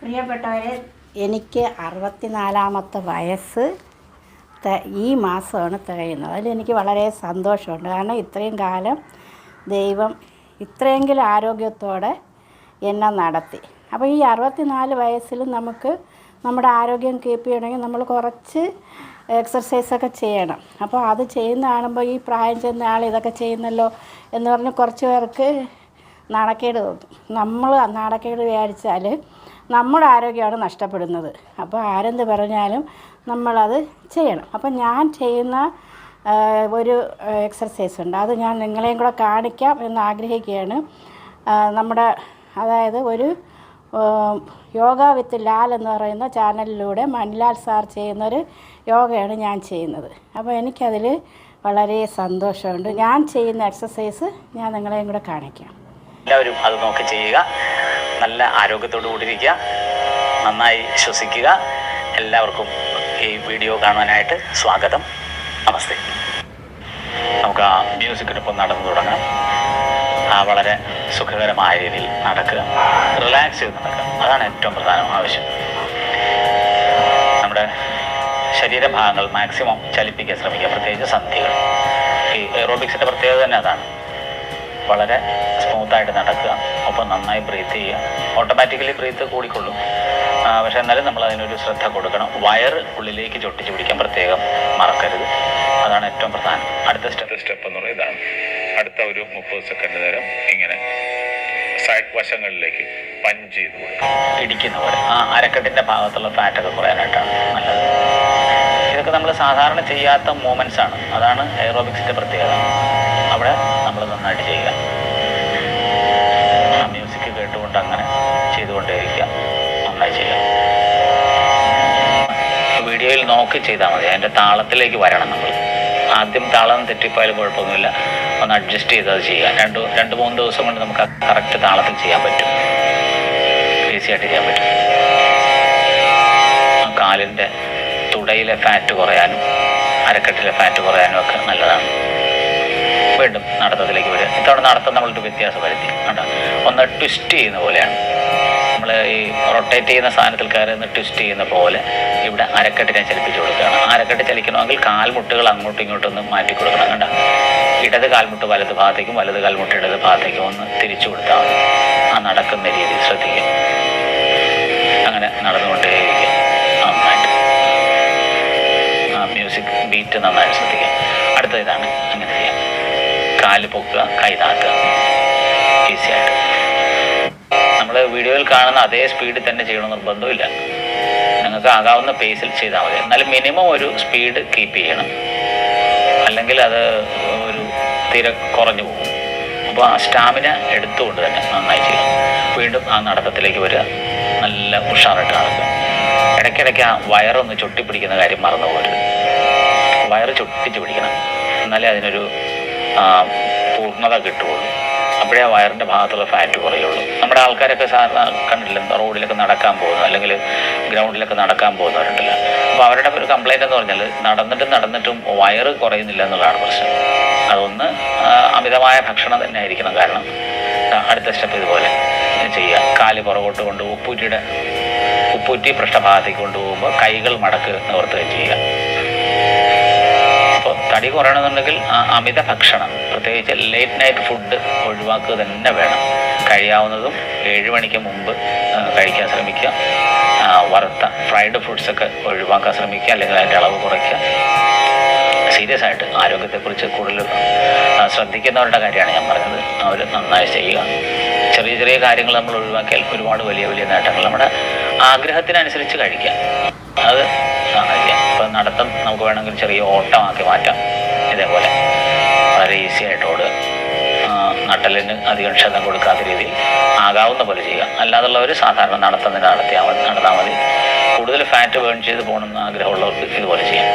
പ്രിയപ്പെട്ടവരെ എനിക്ക് അറുപത്തിനാലാമത്തെ വയസ്സ് ഈ മാസമാണ് തികയുന്നത്. അതിലെനിക്ക് വളരെ സന്തോഷമുണ്ട്. കാരണം ഇത്രയും കാലം ദൈവം ഇത്രയെങ്കിലും ആരോഗ്യത്തോടെ എന്നെ നടത്തി. അപ്പോൾ ഈ അറുപത്തിനാല് വയസ്സിൽ നമുക്ക് നമ്മുടെ ആരോഗ്യം കീപ്പ് ചെയ്യണമെങ്കിൽ നമ്മൾ കുറച്ച് എക്സർസൈസൊക്കെ ചെയ്യണം. അപ്പോൾ അത് ചെയ്യുന്ന കാണുമ്പോൾ ഈ പ്രായം ചെന്ന ആൾ ഇതൊക്കെ ചെയ്യുന്നല്ലോ എന്ന് പറഞ്ഞ് കുറച്ച് പേർക്ക് നാണക്കേട് തോന്നും. നമ്മൾ നാണക്കേട് വിചാരിച്ചാൽ നമ്മുടെ ആരോഗ്യമാണ് നഷ്ടപ്പെടുന്നത്. അപ്പോൾ ആരെന്ത് പറഞ്ഞാലും നമ്മളത് ചെയ്യണം. അപ്പം ഞാൻ ചെയ്യുന്ന ഒരു എക്സർസൈസ് ഉണ്ട്. അത് ഞാൻ നിങ്ങളെയും കൂടെ കാണിക്കാം എന്ന് ആഗ്രഹിക്കുകയാണ്. നമ്മുടെ അതായത് ഒരു യോഗ വിത്ത് ലാൽ എന്ന് പറയുന്ന ചാനലിലൂടെ മണിലാൽ സാർ ചെയ്യുന്നൊരു യോഗയാണ് ഞാൻ ചെയ്യുന്നത്. അപ്പോൾ എനിക്കതിൽ വളരെ സന്തോഷമുണ്ട്. ഞാൻ ചെയ്യുന്ന എക്സസൈസ് ഞാൻ നിങ്ങളെയും കൂടെ കാണിക്കാം. എല്ലാവരും അത് നോക്കി ചെയ്യുക. നല്ല ആരോഗ്യത്തോടു കൂടിയിരിക്കുക. നന്നായി ശ്വസിക്കുക. എല്ലാവർക്കും ഈ വീഡിയോ കാണാനായിട്ട് സ്വാഗതം. നമസ്തേ. നമുക്ക് ആ മ്യൂസിക്കിനൊപ്പം നടന്നു തുടങ്ങാം. ആ വളരെ സുഖകരമായ രീതിയിൽ നടക്കുക. റിലാക്സ് ചെയ്ത് നടക്കുക. അതാണ് ഏറ്റവും പ്രധാനം ആവശ്യം. നമ്മുടെ ശരീരഭാഗങ്ങൾ മാക്സിമം ചലിപ്പിക്കാൻ ശ്രമിക്കുക. പ്രത്യേകിച്ച് സന്ധികൾ. ഈ എറോബിക്സിന്റെ പ്രത്യേകത തന്നെ അതാണ്. വളരെ സ്മൂത്തായിട്ട് നടക്കുക. ഒപ്പം നന്നായി ബ്രീത്ത് ചെയ്യുക. ഓട്ടോമാറ്റിക്കലി ബ്രീത്ത് കൂടിക്കൊള്ളും. പക്ഷേ എന്നാലും നമ്മൾ അതിനൊരു ശ്രദ്ധ കൊടുക്കണം. വയർ ഉള്ളിലേക്ക് ചൊട്ടിച്ച് പിടിക്കാൻ പ്രത്യേകം മറക്കരുത്. അതാണ് ഏറ്റവും പ്രധാനം. അടുത്ത സ്റ്റെപ്പ് സ്റ്റെപ്പ് എന്ന് പറയുന്നത് ഇതാണ്. അടുത്ത ഒരു മുപ്പത് സെക്കൻഡ് നേരം ഇങ്ങനെ സൈഡ് വശങ്ങളിലേക്ക് പഞ്ച് ചെയ്ത് കൊടുക്കുക. ഇടിക്കുന്ന പോലെ. ആ അരക്കെട്ടിന്റെ ഭാഗത്തുള്ള ഫാറ്റൊക്കെ കുറയാനായിട്ടാണ് നല്ലത്. ഇതൊക്കെ നമ്മൾ സാധാരണ ചെയ്യാത്ത മൂമെന്റ്സ് ആണ്. അതാണ് എയറോബിക്സിന്റെ പ്രത്യേകത. അവിടെ നമ്മൾ നന്നായിട്ട് ചെയ്യുക. മ്യൂസിക് കേട്ടുകൊണ്ട് അങ്ങനെ ചെയ്തുകൊണ്ടേയിരിക്കുക. നന്നായി ചെയ്യുക. വീഡിയോയിൽ നോക്കി ചെയ്താൽ മതി. അതിന്റെ താളത്തിലേക്ക് വരണം നമ്മൾ ആദ്യം താളം തെറ്റിപ്പോയാലും കുഴപ്പമൊന്നുമില്ല. ഒന്ന് അഡ്ജസ്റ്റ് ചെയ്ത് അത് ചെയ്യുക. രണ്ട് രണ്ട് മൂന്ന് ദിവസം കൊണ്ട് നമുക്ക് കറക്റ്റ് താളത്തിൽ ചെയ്യാൻ പറ്റും. ഈസി ആയിട്ട് ചെയ്യാൻ പറ്റും. കാലിന്റെ തുടയിലെ ഫാറ്റ് കുറയാനും അരക്കെട്ടിലെ ഫാറ്റ് കുറയാനും ഒക്കെ നല്ലതാണ്. വീണ്ടും നടത്തത്തിലേക്ക് വരിക. ഇത്തവണ നടത്തം നമ്മളൊരു വ്യത്യാസം വരുത്തി. കണ്ടോ? ഒന്ന് ട്വിസ്റ്റ് ചെയ്യുന്ന പോലെയാണ്. നമ്മൾ ഈ റൊട്ടേറ്റ് ചെയ്യുന്ന സാധനത്തിൽ കയറി നിന്ന് ട്വിസ്റ്റ് ചെയ്യുന്ന പോലെ ഇവിടെ അരക്കെട്ടിനെ ചലിപ്പിച്ചു കൊടുക്കുകയാണ്. അരക്കെട്ട് ചലിക്കണമെങ്കിൽ കാൽമുട്ടുകൾ അങ്ങോട്ടും ഇങ്ങോട്ടും ഒന്ന് മാറ്റി കൊടുക്കണം. കണ്ട? ഇടത് കാൽമുട്ട് വലത് ഭാഗത്തേക്കും വലത് കാൽമുട്ട് ഇടത് ഭാഗത്തേക്കും ഒന്ന് തിരിച്ചു കൊടുത്താൽ മതി. ആ നടക്കുന്ന രീതി ശ്രദ്ധിക്കുക. അങ്ങനെ നന്നായിട്ട്. ആ മ്യൂസിക് ബീറ്റ് നന്നായി ശ്രദ്ധിക്കുക. അടുത്ത ഇതാണ്. അങ്ങനെ ചെയ്യാം. കാൽ പൊക്കുക കൈ താക്കുക ഈസി ആയിട്ട്. നമ്മൾ വീഡിയോയിൽ കാണുന്ന അതേ സ്പീഡിൽ തന്നെ ചെയ്യണം നിർബന്ധമില്ല നിങ്ങൾക്ക് ആകാവുന്ന പേസിൽ ചെയ്താൽ മതി. എന്നാലും മിനിമം ഒരു സ്പീഡ് കീപ്പ് ചെയ്യണം. അല്ലെങ്കിൽ അത് ഒരു തിര കുറഞ്ഞു പോകും. അപ്പോൾ ആ സ്റ്റാമിന എടുത്തുകൊണ്ട് തന്നെ നന്നായി ചെയ്യണം. വീണ്ടും ആ നടത്തത്തിലേക്ക് വരിക. നല്ല ഉഷാറായിട്ട് നടക്കുക. ഇടയ്ക്കിടയ്ക്ക് ആ വയറൊന്ന് ചുട്ടിപ്പിടിക്കുന്ന കാര്യം മറന്നു പോകരുത് വയറ് ചൊട്ടിച്ച് പിടിക്കണം. എന്നാലേ അതിനൊരു പൂർണത കിട്ടുകയുള്ളൂ അപ്പോഴേ ആ വയറിന്റെ ഭാഗത്തുള്ള ഫാറ്റ് കുറയുള്ളൂ. നമ്മുടെ ആൾക്കാരൊക്കെ സാധാരണ കണ്ടില്ല റോഡിലൊക്കെ നടക്കാൻ പോകുന്നു അല്ലെങ്കിൽ ഗ്രൗണ്ടിലൊക്കെ നടക്കാൻ പോകുന്നവരുണ്ടല്ലോ. അപ്പോൾ അവരുടെ ഒരു കംപ്ലൈന്റ് എന്ന് പറഞ്ഞാൽ നടന്നിട്ടും നടന്നിട്ടും വയറ് കുറയുന്നില്ല എന്നുള്ളതാണ് പ്രശ്നം. അതൊന്ന് അമിതമായ ഭക്ഷണം തന്നെ ആയിരിക്കണം കാരണം അടുത്ത സ്റ്റെപ്പ് ഇതുപോലെ ചെയ്യുക. കാൽ പുറകോട്ട് കൊണ്ട് ഉപ്പൂറ്റിയുടെ ഉപ്പൂറ്റി പൃഷ്ഠഭാഗത്തേക്ക് കൊണ്ടുപോകുമ്പോൾ കൈകൾ മടക്ക് നിവർത്തുകയും ചെയ്യുക. തടി കുറയണമെന്നുണ്ടെങ്കിൽ അമിത ഭക്ഷണം പ്രത്യേകിച്ച് ലേറ്റ് നൈറ്റ് ഫുഡ് ഒഴിവാക്കുക തന്നെ വേണം. കഴിയാവുന്നതും ഏഴ് മണിക്ക് മുമ്പ് കഴിക്കാൻ ശ്രമിക്കുക. വറുത്ത ഫ്രൈഡ് ഫുഡ്സൊക്കെ ഒഴിവാക്കാൻ ശ്രമിക്കുക അല്ലെങ്കിൽ അതിന്റെ അളവ് കുറയ്ക്കുക. സീരിയസ് ആയിട്ട് ആരോഗ്യത്തെക്കുറിച്ച് കൂടുതൽ ശ്രദ്ധിക്കുന്നവരുടെ കാര്യമാണ് ഞാൻ പറഞ്ഞത്. അവർ നന്നായി ചെയ്യുക. ചെറിയ ചെറിയ കാര്യങ്ങൾ നമ്മൾ ഒഴിവാക്കിയാൽ ഒരുപാട് വലിയ വലിയ നേട്ടങ്ങൾ നമ്മുടെ ആഗ്രഹത്തിനനുസരിച്ച് കഴിക്കാം. അത് ഇപ്പം നടത്തം നമുക്ക് വേണമെങ്കിൽ ചെറിയ ഓട്ടമാക്കി മാറ്റാം. ഇതേപോലെ വളരെ ഈസി ആയിട്ട് ഓടുക. നട്ടലിന് അധികം ക്ഷതം കൊടുക്കാത്ത രീതിയിൽ ആകാവുന്ന പോലെ ചെയ്യുക. അല്ലാതുള്ളവർ സാധാരണ നടത്തുന്നതിന് നടത്തിയാൽ മതി നടന്നാൽ മതി. കൂടുതൽ ഫാറ്റ് ബേൺ ചെയ്ത് പോകണമെന്ന് ആഗ്രഹമുള്ളവർക്ക് ഇതുപോലെ ചെയ്യാം.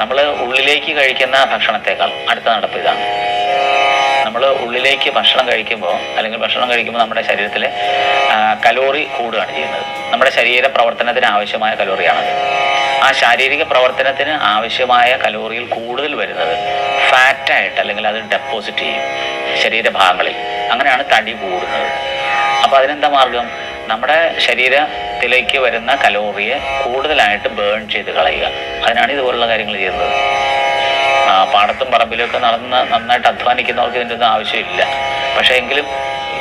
നമ്മൾ ഉള്ളിലേക്ക് കഴിക്കുന്ന ഭക്ഷണത്തേക്കാൾ അടുത്ത നടപ്പ് ഇതാണ്. നമ്മൾ ഉള്ളിലേക്ക് ഭക്ഷണം കഴിക്കുമ്പോൾ അല്ലെങ്കിൽ ഭക്ഷണം കഴിക്കുമ്പോൾ നമ്മുടെ ശരീരത്തിൽ കലോറി കൂടുകയാണ് ചെയ്യുന്നത്. നമ്മുടെ ശരീര പ്രവർത്തനത്തിന് ആവശ്യമായ കലോറിയാണത് ആ ശാരീരിക പ്രവർത്തനത്തിന് ആവശ്യമായ കലോറിയിൽ കൂടുതൽ വരുന്നത് ഫാറ്റായിട്ട് അല്ലെങ്കിൽ അത് ഡെപ്പോസിറ്റ് ചെയ്യും ശരീരഭാഗങ്ങളിൽ അങ്ങനെയാണ് തടി കൂടുന്നത്. അപ്പോൾ അതിനെന്താ മാർഗം? നമ്മുടെ ശരീരത്തിലേക്ക് വരുന്ന കലോറിയെ കൂടുതലായിട്ട് ബേൺ ചെയ്ത് കളയുക. അതിനാണ് ഇതുപോലുള്ള കാര്യങ്ങൾ ചെയ്യുന്നത്. പാടത്തും പറമ്പിലൊക്കെ നടന്ന് നന്നായിട്ട് അധ്വാനിക്കുന്നവർക്ക് ഇതിന്റെ ഒന്നും ആവശ്യമില്ല. പക്ഷേ എങ്കിലും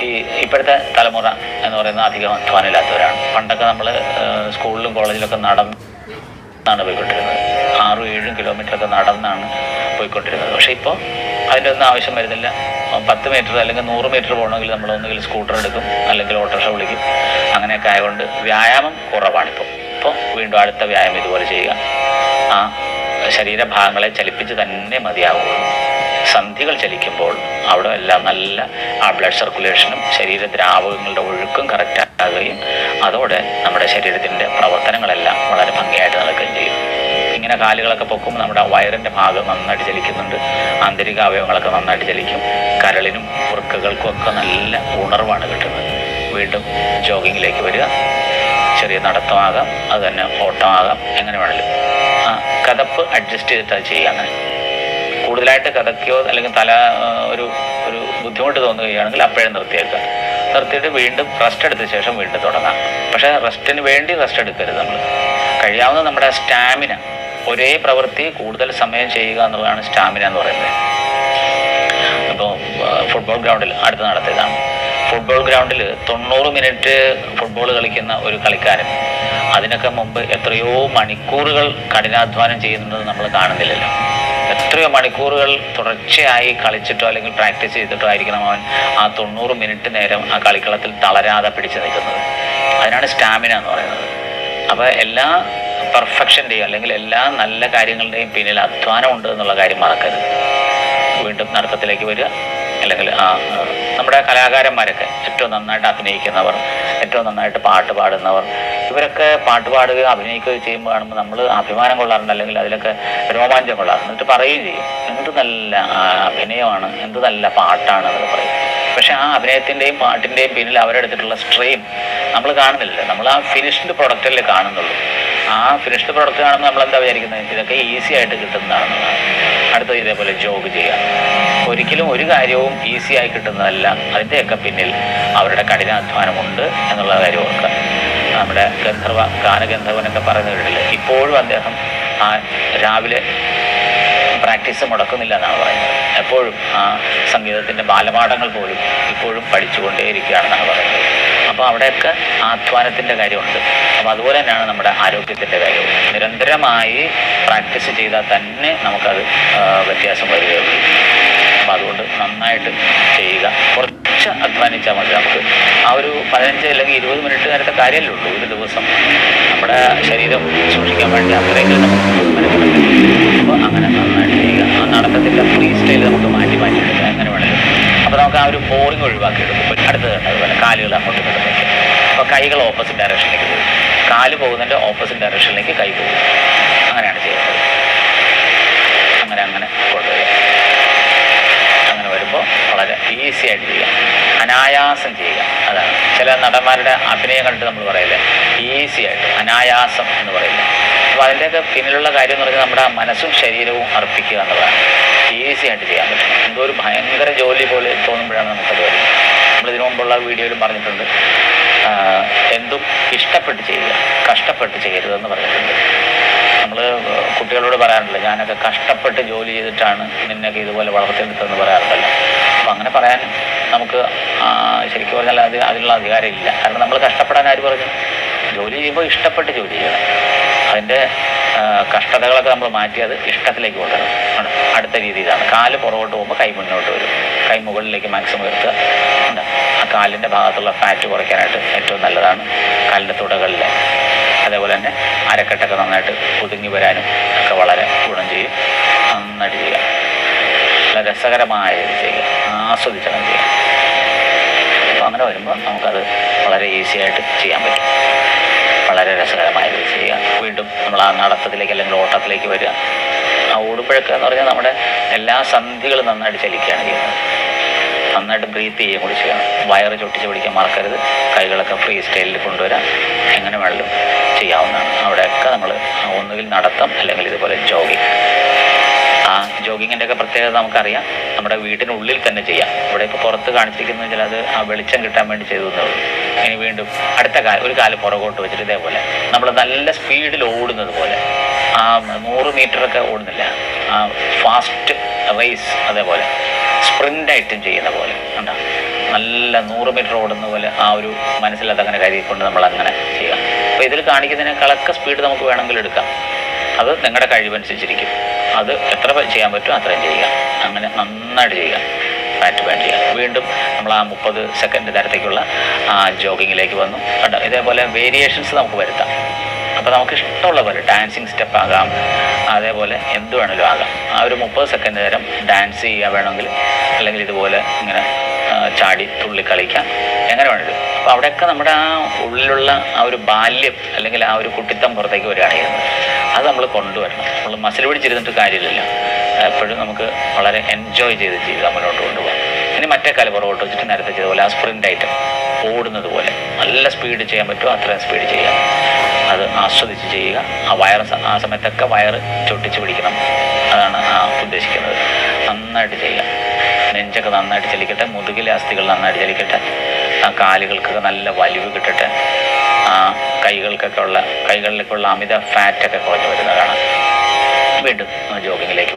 ഈ ഇപ്പോഴത്തെ തലമുറ എന്ന് പറയുന്നത് അധികം അധ്വാനമില്ലാത്തവരാണ്. പണ്ടൊക്കെ നമ്മൾ സ്കൂളിലും കോളേജിലൊക്കെ നടന്നാണ് പോയിക്കൊണ്ടിരുന്നത്. ആറും ഏഴും കിലോമീറ്ററൊക്കെ നടന്നാണ് പോയിക്കൊണ്ടിരുന്നത്. പക്ഷേ ഇപ്പോൾ അതിന്റെ ഒന്നും ആവശ്യം വരുന്നില്ല. പത്ത് മീറ്റർ അല്ലെങ്കിൽ നൂറ് മീറ്റർ പോകണമെങ്കിൽ നമ്മൾ ഒന്നുകിൽ സ്കൂട്ടർ എടുക്കും അല്ലെങ്കിൽ ഓട്ടോറിക്ഷ വിളിക്കും. അങ്ങനെയൊക്കെ ആയതുകൊണ്ട് വ്യായാമം കുറവാണിപ്പോൾ. ഇപ്പോൾ വീണ്ടും അടുത്ത വ്യായാമം ഇതുപോലെ ചെയ്യുക. ആ ശരീരഭാഗങ്ങളെ ചലിപ്പിച്ച് തന്നെ മതിയാവുക സന്ധികൾ ചലിക്കുമ്പോൾ അവിടെ എല്ലാം നല്ല ആ ബ്ലഡ് സർക്കുലേഷനും ശരീര ദ്രാവകങ്ങളുടെ ഒഴുക്കും കറക്റ്റാകുകയും അതോടെ നമ്മുടെ ശരീരത്തിന്റെ പ്രവർത്തനങ്ങളെല്ലാം വളരെ ഭംഗിയായിട്ട് നടക്കുകയും ചെയ്യും. ഇങ്ങനെ കാലുകളൊക്കെ പൊക്കുമ്പോൾ നമ്മുടെ വയറിന്റെ ഭാഗം നന്നായിട്ട് ചലിക്കുന്നുണ്ട്. ആന്തരിക അവയവങ്ങളൊക്കെ നന്നായിട്ട് ചലിക്കും. കരളിനും വൃക്കകൾക്കും ഒക്കെ നല്ല ഉണർവാണ് കിട്ടുന്നത്. വീണ്ടും ജോഗിങ്ങിലേക്ക് വരിക. ചെറിയ നടത്തമാകാം. അത് തന്നെ ഓട്ടമാകാം. എങ്ങനെ വേണമെങ്കിലും ആ കഥപ്പ് അഡ്ജസ്റ്റ് ചെയ്തിട്ട് അത് കൂടുതലായിട്ട് കഥയ്ക്കോ അല്ലെങ്കിൽ തല ഒരു ഒരു ബുദ്ധിമുട്ട് തോന്നുകയാണെങ്കിൽ അപ്പോഴേ നിർത്തിയേക്കുക. നിർത്തിയിട്ട് വീണ്ടും റെസ്റ്റ് എടുത്ത ശേഷം വീണ്ടും തുടങ്ങാം. പക്ഷേ റെസ്റ്റിന് വേണ്ടി റെസ്റ്റ് എടുക്കരുത് നമ്മൾ കഴിയാവുന്ന നമ്മുടെ സ്റ്റാമിന ഒരേ പ്രവൃത്തി കൂടുതൽ സമയം ചെയ്യുക എന്നുള്ളതാണ് സ്റ്റാമിന എന്ന് പറയുന്നത്. ഇപ്പോൾ ഫുട്ബോൾ ഗ്രൗണ്ടിൽ അടുത്ത് നടത്തിയതാണ്. ഫുട്ബോൾ ഗ്രൗണ്ടിൽ തൊണ്ണൂറ് മിനിറ്റ് ഫുട്ബോൾ കളിക്കുന്ന ഒരു കളിക്കാരൻ. അതിനൊക്കെ മുമ്പ് എത്രയോ മണിക്കൂറുകൾ കഠിനാധ്വാനം ചെയ്യുന്നത് നമ്മൾ കാണുന്നില്ലല്ലോ. എത്രയോ മണിക്കൂറുകൾ തുടർച്ചയായി കളിച്ചിട്ടോ അല്ലെങ്കിൽ പ്രാക്ടീസ് ചെയ്തിട്ടോ ആയിരിക്കണം അവൻ ആ തൊണ്ണൂറ് മിനിറ്റ് നേരം ആ കളിക്കളത്തിൽ തളരാതെ പിടിച്ചു നിൽക്കുന്നത്. അതിനാണ് സ്റ്റാമിന എന്ന് പറയുന്നത്. അപ്പോൾ എല്ലാ പെർഫെക്ഷന്റെയും അല്ലെങ്കിൽ എല്ലാ നല്ല കാര്യങ്ങളുടെയും പിന്നിൽ അധ്വാനം ഉണ്ട് എന്നുള്ള കാര്യം മറക്കരുത്. വീണ്ടും നടത്തത്തിലേക്ക് വരിക. അല്ലെങ്കിൽ ആ നമ്മുടെ കലാകാരന്മാരൊക്കെ ഏറ്റവും നന്നായിട്ട് അഭിനയിക്കുന്നവർ ഏറ്റവും നന്നായിട്ട് പാട്ട് പാടുന്നവർ ഇവരൊക്കെ പാട്ട് പാടുകയോ അഭിനയിക്കുകയോ ചെയ്യുമ്പോൾ കാണുമ്പോൾ നമ്മൾ അഭിമാനം കൊള്ളാറുണ്ട് അല്ലെങ്കിൽ അതിലൊക്കെ രോമാഞ്ചം കൊള്ളാറുണ്ട്. എന്നിട്ട് പറയുകയും ചെയ്യും എന്ത് നല്ല അഭിനയമാണ് എന്ത് നല്ല പാട്ടാണ് എന്നൊക്കെ പറയും. പക്ഷെ ആ അഭിനയത്തിന്റെയും പാട്ടിന്റെയും പിന്നിൽ അവരെടുത്തിട്ടുള്ള സ്ട്രെയിൻ നമ്മൾ കാണുന്നില്ല നമ്മൾ ആ ഫിനിഷ്ഡ് പ്രൊഡക്റ്റല്ലേ കാണുന്നുള്ളൂ. ആ ഫിനിഷ്ഡ് പ്രൊഡക്റ്റ് കാണുമ്പോൾ നമ്മൾ എന്താ വിചാരിക്കുന്നത് ഇതൊക്കെ ഈസി ആയിട്ട് കിട്ടുന്നതാണ് അടുത്ത ഇതേപോലെ ജോഗ് ചെയ്യുക ഒരിക്കലും ഒരു കാര്യവും ഈസി ആയി കിട്ടുന്നതല്ല. അതിന്റെയൊക്കെ പിന്നിൽ അവരുടെ കഠിനാധ്വാനമുണ്ട് എന്നുള്ള കാര്യം ഓർക്കുക. നമ്മുടെ ഗന്ധർവ ഗാനഗന്ധർവനൊക്കെ പറയുന്ന കേട്ടില്ല ഇപ്പോഴും അദ്ദേഹം ആ രാവിലെ പ്രാക്ടീസ് മുടക്കുന്നില്ല എന്നാണ് പറയുന്നത്. എപ്പോഴും ആ സംഗീതത്തിന്റെ ബാലപാഠങ്ങൾ പോലും ഇപ്പോഴും പഠിച്ചുകൊണ്ടേയിരിക്കുകയാണെന്നാണ് പറയുന്നത്. അപ്പോൾ അവിടെയൊക്കെ ആധ്വാനത്തിന്റെ കാര്യമുണ്ട്. അപ്പോൾ അതുപോലെ തന്നെയാണ് നമ്മുടെ ആരോഗ്യത്തിന്റെ കാര്യവും. നിരന്തരമായി പ്രാക്ടീസ് ചെയ്താൽ തന്നെ നമുക്കത് വ്യത്യാസം വരികയുള്ളൂ. അപ്പോൾ അതുകൊണ്ട് നന്നായിട്ട് ചെയ്യുക. കുറച്ച് അധ്വാനിച്ചാൽ മതി. നമുക്ക് ആ ഒരു പതിനഞ്ച് അല്ലെങ്കിൽ ഇരുപത് മിനിറ്റ് നേരത്തെ കാര്യമല്ലേ ഉള്ളൂ ഒരു ദിവസം. നമ്മുടെ ശരീരം സൂക്ഷിക്കാൻ വേണ്ടി അത്രയെങ്കിലും നമുക്ക് അപ്പോൾ അങ്ങനെ ചെയ്യുക ഫ്രീ സ്റ്റൈൽ നമുക്ക് മാറ്റി മാറ്റി എടുക്കാം. അങ്ങനെ വേണമെങ്കിൽ അപ്പോൾ നമുക്ക് ആ ഒരു ബോറിംഗ് ഒഴിവാക്കി എടുക്കും അടുത്തത് അതുപോലെ കാലുകൾ അങ്ങോട്ട് കിട്ടും അപ്പോൾ കൈകൾ ഓപ്പോസിറ്റ് ഡയറക്ഷനിലേക്ക് പോകും. കാൽ പോകുന്നതിന്റെ ഓപ്പോസിറ്റ് ഡയറക്ഷനിലേക്ക് കൈ പോകും. അങ്ങനെയാണ് ചെയ്യുന്നത്. അങ്ങനെ അങ്ങനെ കൊണ്ടുവരിക. അങ്ങനെ വരുമ്പോൾ വളരെ ഈസി ആയിട്ട് ചെയ്യാം അനായാസം ചെയ്യുക. അതാണ്. ചില നടന്മാരുടെ അഭിനയം കണ്ടിട്ട് നമ്മൾ പറയില്ലേ? ഈസി ആയിട്ട്. അനായാസം എന്ന് പറയില്ല? അപ്പോൾ അതിന്റെയൊക്കെ പിന്നിലുള്ള കാര്യം എന്ന് പറഞ്ഞാൽ നമ്മുടെ മനസ്സും ശരീരവും അർപ്പിക്കുക എന്നുള്ളതാണ്. ഈസി ആയിട്ട് ചെയ്യാൻ പറ്റും. എന്തോ ഒരു ഭയങ്കര ജോലി പോലെ തോന്നുമ്പോഴാണ് നമുക്കത് വരുന്നത്. നമ്മൾ ഇതിനു മുമ്പുള്ള വീഡിയോയിലും പറഞ്ഞിട്ടുണ്ട്. എന്തും ഇഷ്ടപ്പെട്ട് ചെയ്യുക കഷ്ടപ്പെട്ട് ചെയ്യരുതെന്ന് പറഞ്ഞിട്ടുണ്ട്. നമ്മൾ കുട്ടികളോട് പറയാറുണ്ടല്ലോ ഞാനൊക്കെ കഷ്ടപ്പെട്ട് ജോലി ചെയ്തിട്ടാണ് നിന്നൊക്കെ ഇതുപോലെ വളർത്തിയെടുത്തതെന്ന് പറയാറുണ്ടല്ലോ. അപ്പം അങ്ങനെ പറയാൻ നമുക്ക് ശരിക്കും പറഞ്ഞാൽ അത് അതിനുള്ള അധികാരമില്ല. കാരണം നമ്മൾ കഷ്ടപ്പെടാൻ ആര് പറഞ്ഞു? ജോലി ചെയ്യുമ്പോൾ ഇഷ്ടപ്പെട്ട് ജോലി ചെയ്യണം. അതിന്റെ കഷ്ടതകളൊക്കെ നമ്മൾ മാറ്റി അത് ഇഷ്ടത്തിലേക്ക് കൊണ്ടുവരണം. അടുത്ത രീതി ഇതാണ്. കാൽ പുറകോട്ട് പോകുമ്പോൾ കൈ മുന്നോട്ട് വരും. കൈ മുകളിലേക്ക് മാക്സിമം ഉണ്ട്. ആ കാലിന്റെ ഭാഗത്തുള്ള ഫാറ്റ് കുറയ്ക്കാനായിട്ട് ഏറ്റവും നല്ലതാണ് കാലിന്റെ തുടകളിൽ. അതേപോലെ തന്നെ അരക്കെട്ടൊക്കെ നന്നായിട്ട് ഒതുങ്ങി വരാനും ഒക്കെ വളരെ ഗുണം ചെയ്യും. നന്നായിട്ട് ചെയ്യുക. നല്ല രസകരമായ ഇത് ചെയ്യുക. ആസ്വദിച്ചണം ചെയ്യുക. അപ്പോൾ അങ്ങനെ വരുമ്പോൾ നമുക്കത് വളരെ ഈസിയായിട്ട് ചെയ്യാൻ പറ്റും. വളരെ രസകരമായ ഇത് ചെയ്യുക വീണ്ടും നമ്മൾ ആ നടത്തത്തിലേക്ക് അല്ലെങ്കിൽ ഓട്ടത്തിലേക്ക് വരിക. ആ ഓടുമ്പോഴൊക്കെ എന്ന് പറഞ്ഞാൽ നമ്മുടെ എല്ലാ സന്ധികളും നന്നായിട്ട് ചലിക്കുകയാണ് ചെയ്യുന്നത്. നന്നായിട്ട് ബ്രീത്ത് ചെയ്യുകയും കൂടി ചെയ്യണം. വയറ് ചൊട്ടിച്ച് പിടിക്കാൻ മറക്കരുത്. കൈകളൊക്കെ ഫ്രീ സ്റ്റൈലിൽ കൊണ്ടുവരാം. എങ്ങനെ വേണമെങ്കിലും ചെയ്യാവുന്നതാണ്. അവിടെയൊക്കെ നമ്മൾ ഒന്നുകിൽ നടത്തം അല്ലെങ്കിൽ ഇതുപോലെ ജോഗിങ് ആ ജോഗിങ്ങിന്റെ ഒക്കെ പ്രത്യേകത നമുക്കറിയാം. നമ്മുടെ വീടിനുള്ളിൽ തന്നെ ചെയ്യാം. ഇവിടെ ഇപ്പോൾ പുറത്ത് കാണിച്ചിരിക്കുന്ന വെച്ചാൽ അത് ആ വെളിച്ചം കിട്ടാൻ വേണ്ടി ചെയ്തു എന്നേ ഇനി വീണ്ടും അടുത്ത കാല ഒരു കാൽ പുറകോട്ട് വെച്ചിട്ട് ഇതേപോലെ. നമ്മൾ നല്ല സ്പീഡിൽ ഓടുന്നത് പോലെ. ആ നൂറ് മീറ്ററൊക്കെ ഓടുന്നില്ല. ആ ഫാസ്റ്റ് റേസ് അതേപോലെ. സ്പ്രിന്റ് ആയിട്ടും ചെയ്യുന്ന പോലെ. കണ്ടോ? നല്ല നൂറ് മീറ്റർ ഓടുന്ന പോലെ ആ ഒരു മനസ്സിൽ അങ്ങനെ കരുതിക്കൊണ്ട് നമ്മൾ അങ്ങനെ ചെയ്യാം. അപ്പോൾ ഇതിൽ കാണിക്കുന്നതിനേക്കാളൊക്കെ സ്പീഡ് നമുക്ക് വേണമെങ്കിൽ എടുക്കാം. അത് നിങ്ങളുടെ കഴിവനുസരിച്ചിരിക്കും. അത് എത്ര ചെയ്യാൻ പറ്റും അത്രയും ചെയ്യുക അങ്ങനെ നന്നായിട്ട് ചെയ്യുക ഫാറ്റ് ബേൺ ചെയ്യുക വീണ്ടും നമ്മൾ ആ മുപ്പത് സെക്കൻഡ് നേരത്തേക്കുള്ള ആ ജോഗിങ്ങിലേക്ക് വന്നു. കണ്ടോ? ഇതേപോലെ വേരിയേഷൻസ് നമുക്ക് വരുത്താം. അപ്പോൾ നമുക്ക് ഇഷ്ടമുള്ള പോലെ ഡാൻസിങ് സ്റ്റെപ്പ് ആകാം. അതേപോലെ എന്ത് വേണമെങ്കിലും ആകാം. ആ ഒരു മുപ്പത് സെക്കൻഡ് നേരം ഡാൻസ് ചെയ്യുക വേണമെങ്കിൽ അല്ലെങ്കിൽ ഇതുപോലെ ഇങ്ങനെ ചാടി തുള്ളി കളിക്കാം. എങ്ങനെ വേണ്ടത് അപ്പോൾ അവിടെയൊക്കെ നമ്മുടെ ആ ഉള്ളിലുള്ള ആ ഒരു ബാല്യം അല്ലെങ്കിൽ ആ ഒരു കുട്ടിത്തം പുറത്തേക്ക് വരികയാണ് അത് നമ്മൾ കൊണ്ടുവരണം. നമ്മൾ മസിൽ പിടിച്ചിരുന്നിട്ട് കാര്യമില്ലല്ലോ. എപ്പോഴും നമുക്ക് വളരെ എൻജോയ് ചെയ്ത് ജീവിതം മുന്നോട്ട് കൊണ്ടുപോകാം. ഇനി മറ്റേ കാല പുറകോട്ട് വെച്ചിട്ട് നേരത്തെ ചെയ്ത പോലെ ആ സ്പ്രിന്റ് ആയിട്ട് ഓടുന്നത് പോലെ നല്ല സ്പീഡ് ചെയ്യാൻ പറ്റുമോ അത്രയും സ്പീഡ് ചെയ്യുക അത് ആസ്വദിച്ച് ചെയ്യുക. ആ വയറ് ആ സമയത്തൊക്കെ വയറ് ചൊട്ടിച്ച് പിടിക്കണം. അതാണ് ആ ഉദ്ദേശിക്കുന്നത്. നന്നായിട്ട് ചെയ്യുക. നെഞ്ചൊക്കെ നന്നായിട്ട് ചലിക്കട്ടെ മുതുകിലെ അസ്ഥികൾ നന്നായിട്ട് ചലിക്കട്ടെ ആ കാലുകൾക്കൊക്കെ നല്ല വലിവ് കിട്ടട്ടെ ആ കൈകൾക്കൊക്കെ ഉള്ള കൈകളിലേക്കുള്ള അമിത ഫാറ്റൊക്കെ കുറഞ്ഞു വരുന്നതാണ്. കാണാം വീണ്ടും ജോഗിങ്ങിലേക്ക്